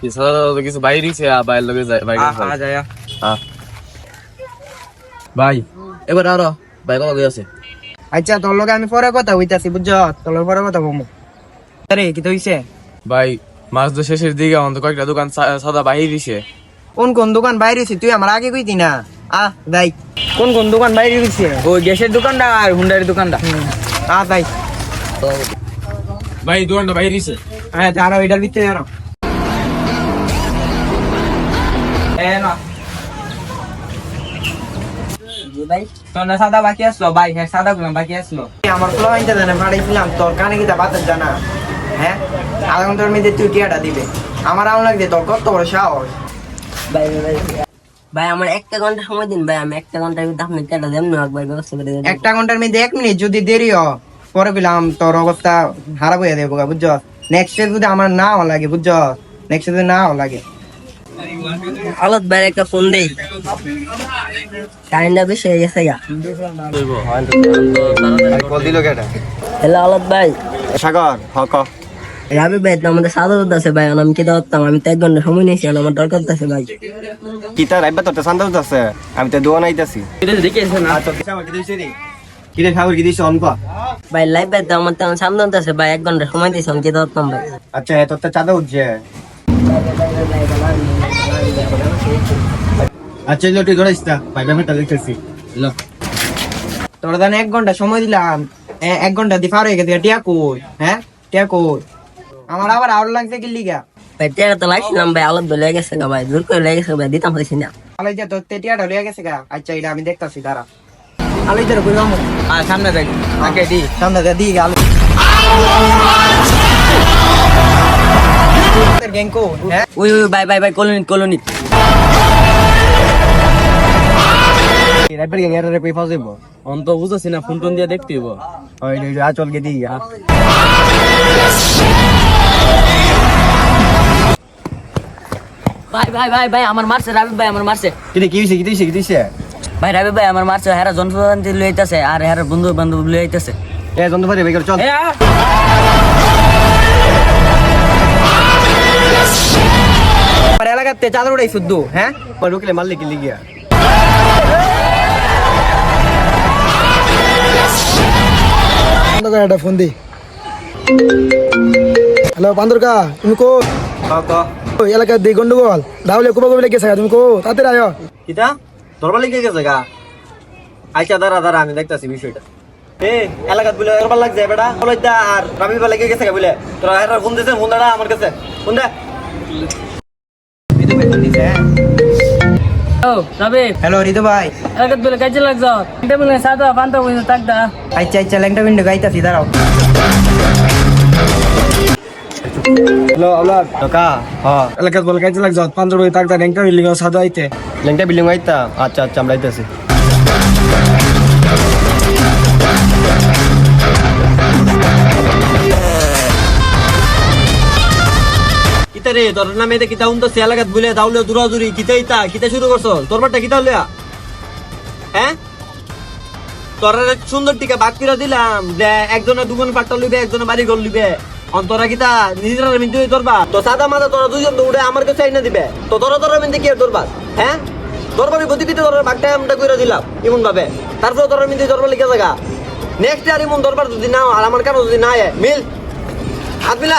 তো কিছু বাইরে দিছে বাইরের লগে যায় বাইরে আ যায়। ভাই এবার আরও ভাই আছে। আচ্ছা তোর লগে আমি পরে কথা হইতাছি বুঝছ? তোর লগে পরে কথা বলব আরে কি তো হইছে ভাই মাস তো শেষের দিকে আমার কয়েকটা দোকান সাদা বাইরে দিছে। কোন কোন দোকান বাইরে হইছে তুই আমার আগে কইতি না। আ দাই কোন কোন দোকান বাইরে হইছে ওই গ্যাসের দোকানটা আর হুন্ডারের দোকানটা। আ দাই ভাই দোকানটা বাইরে দিছে। হ্যাঁ যারা এটার ভিতরে যারা সাদা বাকি আসলো? ভাই হ্যাঁ সাদা গুলো বাকি আসলো। আমার ফ্লো আইতে জানা পাঠাইছিলাম তোর কানে কি তা বাতাস জানা? হ্যাঁ? আধা ঘণ্টার মধ্যে তুই টিয়াটা দিবে। আমার লাগবে তোর কত বড় সাহস? ভাই ভাই ভাই আমার একটা ঘণ্টা সময় দিন ভাই আমি একটা ঘণ্টার ভিতরে আপনার টাকা দেন না একবার ব্যবস্থা করে দেন একটা ঘণ্টার মধ্যে এক মিনিট যদি দেরি হ পরে পেলাম তোর অবস্থা খারাপ হয়ে যাবে বুঝছ নেক্সট যদি আমার নাও লাগে বুঝছ নেক্সট যদি নাও লাগে। আলত ভাই একটা ফোন দেই। টাইমটা বেশি হয়ে গেছে গা। কল দিল কেটা হ্যালো আলত ভাই। সাগর হক রাবি ভাই তো আমাদের সাদা আছে ভাই আমি কি ধরতাম আমি তো এক ঘণ্টা সময় নিয়েছি আমার দরকার আছে ভাই। কিতা রাইবা তোর শান্ত আছে আমি তো দোয়া নাইতাছি। কিরে খাবার কি দিছ অনক? ভাই লাইভ ভাই তো আমার তো সামনে আছে ভাই এক ঘণ্টা সময় দিয়েছি আমি কি ধরতাম ভাই। আচ্ছা তোর তো চাঁদা উঠছে। আচ্ছা ধরাইস না ভাই ব্যাপারটা দেখতেছি। তোর দান এক ঘণ্টা সময় দিলাম। এক ঘণ্টা পার হয়ে গেছে। টিয়া কই? হ্যাঁ? টিয়া কই? আমার আবার আউট লাগছে কি লিগা? ভাই টাকা তো লাগছিলাম ভাই ভাই লেগে গেছে গা ভাই। জোর করে লেগে গেছে ভাই দিতাম পারছি না। আলাই যা তোর টিয়াটা লইয়া গেছে গা? আচ্ছা এটা আমি দেখতাছি দাঁড়া। আলাই তোর কই আর সামনে দেখ আগে দি। সামনে যা দিই গাল গ্যাং কো? হ্যাঁ? ওই ওই ভাই ভাই ভাই কলোনি কলোনি রাইবার গ্যাং এর কই ফাউজিব অন্ত বুঝতেছি না ফোন টোন দিয়ে দেখতে হইব। ওই ওই আ চল গে দি ভাই ভাই ভাই ভাই আমার মারছে রাবি ভাই আমার মারছে। কিরে কি হইছে কি দিছে কি দিছে ভাই রাবি ভাই আমার মারছে হেরা জনপ্রধানতি লই আইতাছে আর হেরা বন্ধু বান্ধব লই আইতাছে এ জন্ত ভাই বেকার চল আমার এলাকাতে চাদর উড়াই শুদ্ধ হ্যাঁ রুকলে মারলে কি লিগিয়া একটা ফোন দি হ্যালো বান্দরকা তুমি কো হক ওই এলাকার দি গন্ডগোল রাহুলে কোবা কোবা লেগেছে তুমি কো তাতে আয় কিতা দরবার লেগে গেছে গা আচ্ছা দাঁড়া দাঁড়া আমি দেখতাছি বিষয়টা এ এলাকাত বলে দরবার লাগছে বেটা। কলেজটা আর রাবি বা লেগে গেছে বলে। তোরা হেরা ফোন দিছেন ফোন দাঁড়া আমার কাছে। ফোন দে। হ্যালো রিতু ভাই। এলাকাত বলে কাজে লাগ যাও। এটা বলে সাদা পান্তা বলে থাকদা আচ্ছা আচ্ছা ল্যাংটা বিন্ডু গাইতাছি দাঁড়াও। হ্যালো আওলাদ টাকা হ্যাঁ এলাকার বলে কাজে লাগ যাও পাঁচ বই তাক দা একটা বিল্ডিং সাদা আইতে। লেংটা বিল্ডিং আইতা? আচ্ছা আচ্ছা আমরা আইতাছি। রে, তোর নামে এটা কিতা উনতো সে এলাকাত বলে দাউলে দূরাদূরি কিতা ইতা, কিতা শুরু করছ তোর বারটা কিতা লইয়া হ্যাঁ তোর সুন্দর টিকা বাক করে দিলাম যে একজনের দুগুণ পাট্টা লইবে একজনের বাড়ি ঘর লইবে। অন্তরা কিতা নিজেরা মিনতে তোরবা তো সাদা মাদা তোরা দুইজন তো উঠে আমার কাছে আইনা দিবে। তো তোরা তোরা মিনতে কি তোরবা হ্যাঁ দরবারি গতিবিতে তোর বাগটা আমরা কইরা দিলাম এমন ভাবে তারপর তোরা মিনতে দরবার লিখে জায়গা নেক্সট আর এমন দরবার যদি নাও আর আমার কারও যদি না মিল হাত মিলা।